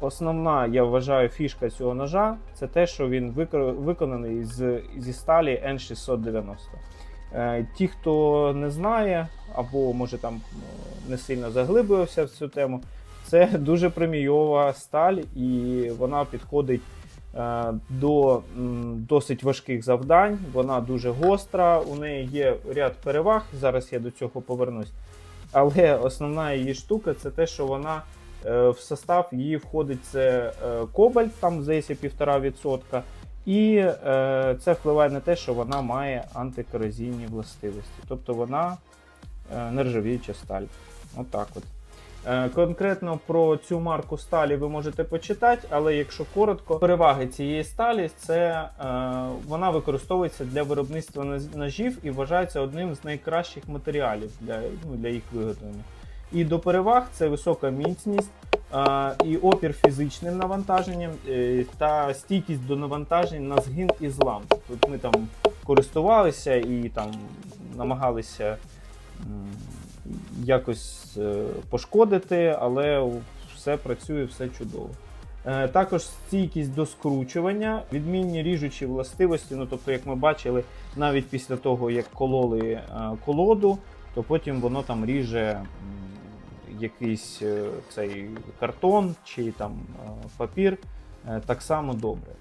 основна, я вважаю, фішка цього ножа це те, що він вико- виконаний з, зі сталі N690. Е, Ті, хто не знає, або може там е, не сильно заглиблювався в цю тему, це дуже премійова сталь, і вона підходить е, до досить важких завдань. Вона дуже гостра, у неї є ряд переваг. Зараз я до цього повернусь. Але основна її штука це те, що вона в состав її входить це е, кобальт, там здається 1,5%. І е, це впливає на те, що вона має антикорозійні властивості. Тобто вона е, нержавіюча сталь. Отак от. Е, Конкретно про цю марку сталі ви можете почитати, але якщо коротко, переваги цієї сталі це е, вона використовується для виробництва ножів і вважається одним з найкращих матеріалів для, ну, для їх виготовлення. І до переваг це висока міцність, і опір фізичним навантаженням е, та стійкість до навантажень на згин і злам. Тут ми там користувалися і там намагалися якось е, пошкодити, але все працює, все чудово. Е, Також стійкість до скручування, відмінні ріжучі властивості. Ну тобто, як ми бачили, навіть після того, як кололи колоду, то потім воно там ріже якийсь е, цей картон чи там е, папір е, так само добре.